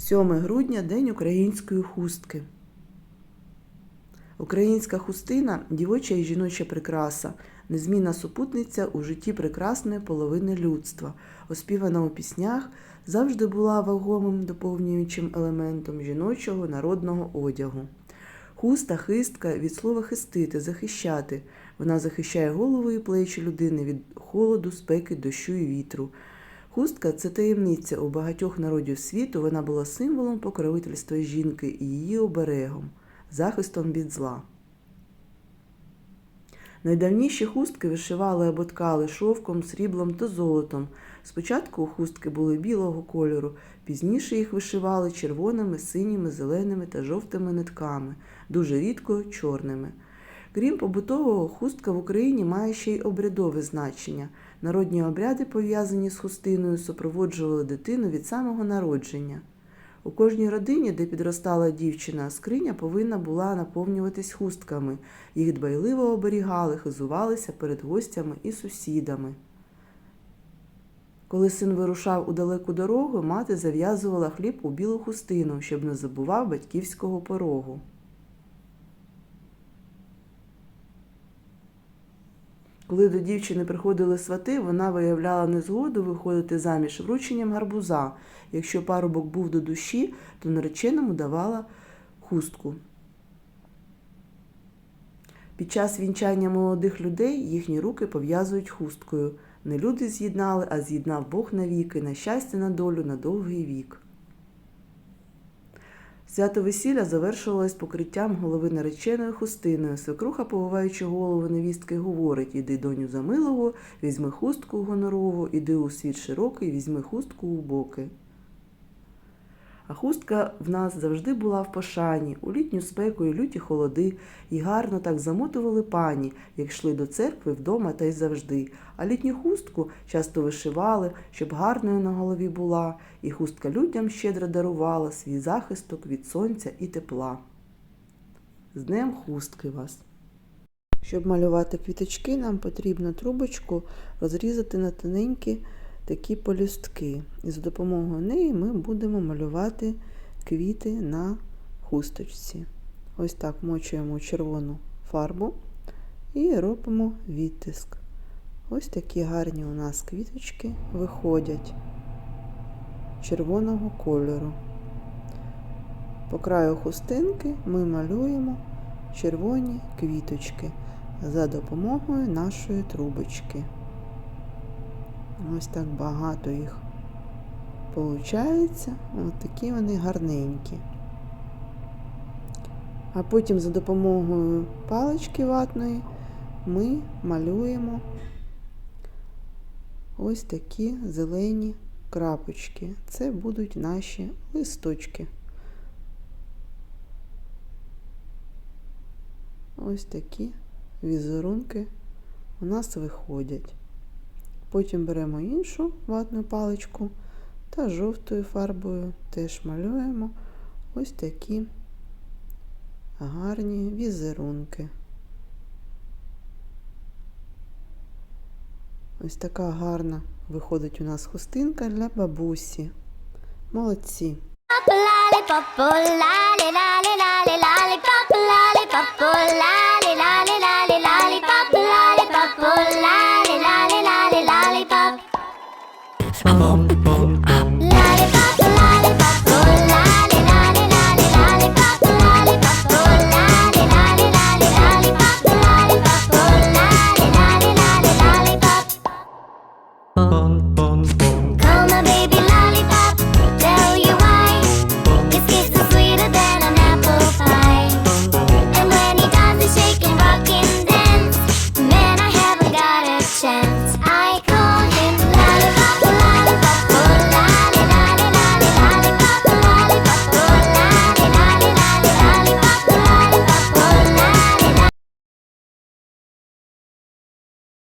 7 грудня День української хустки. Українська хустина дівоча і жіноча прикраса, незмінна супутниця у житті прекрасної половини людства, оспівана у піснях, завжди була вагомим доповнюючим елементом жіночого народного одягу. Хуста, хистка від слова хистити, захищати. Вона захищає голову і плечі людини від холоду, спеки, дощу і вітру. Хустка це таємниця у багатьох народів світу. Вона була символом покровительства жінки і її оберегом, захистом від зла. Найдавніші хустки вишивали або ткали шовком, сріблом та золотом. Спочатку хустки були білого кольору, пізніше їх вишивали червоними, синіми, зеленими та жовтими нитками, дуже рідко чорними. Крім побутового, хустка в Україні має ще й обрядове значення. Народні обряди, пов'язані з хустиною, супроводжували дитину від самого народження. У кожній родині, де підростала дівчина, скриня повинна була наповнюватись хустками. Їх дбайливо оберігали, хизувалися перед гостями і сусідами. Коли син вирушав у далеку дорогу, мати зав'язувала хліб у білу хустину, щоб не забував батьківського порогу. Коли до дівчини приходили свати, вона виявляла незгоду виходити заміж врученням гарбуза. Якщо парубок був до душі, то нареченому давала хустку. Під час вінчання молодих людей їхні руки пов'язують хусткою. Не люди з'єднали, а з'єднав Бог навіки, на щастя, на долю, на довгий вік. Свято весілля завершувалось покриттям голови нареченою хустиною. Свекруха, повиваючи голову невістки, говорить Іди, доню, за милого, візьми хустку гонорову, іди у світ широкий, візьми хустку у боки. А хустка в нас завжди була в пошані, у літню спеку і люті холоди, і гарно так замотували пані, як йшли до церкви вдома та й завжди. А літню хустку часто вишивали, щоб гарною на голові була, і хустка людям щедро дарувала свій захисток від сонця і тепла. З днем хустки вас! Щоб малювати квіточки, нам потрібно трубочку розрізати на тоненькі такі полюстки. І за допомогою неї ми будемо малювати квіти на хусточці. Ось так мочуємо червону фарбу і робимо відтиск. Ось такі гарні у нас квіточки виходять червоного кольору. По краю хустинки ми малюємо червоні квіточки за допомогою нашої трубочки. Ось так багато їх получається. Ось такі вони гарненькі. А потім за допомогою палички ватної ми малюємо ось такі зелені крапочки. Це будуть наші листочки. Ось такі візерунки у нас виходять. Потім беремо іншу ватну паличку та жовтою фарбою теж малюємо ось такі гарні візерунки. Ось така гарна виходить у нас хустинка для бабусі. Молодці! I'm on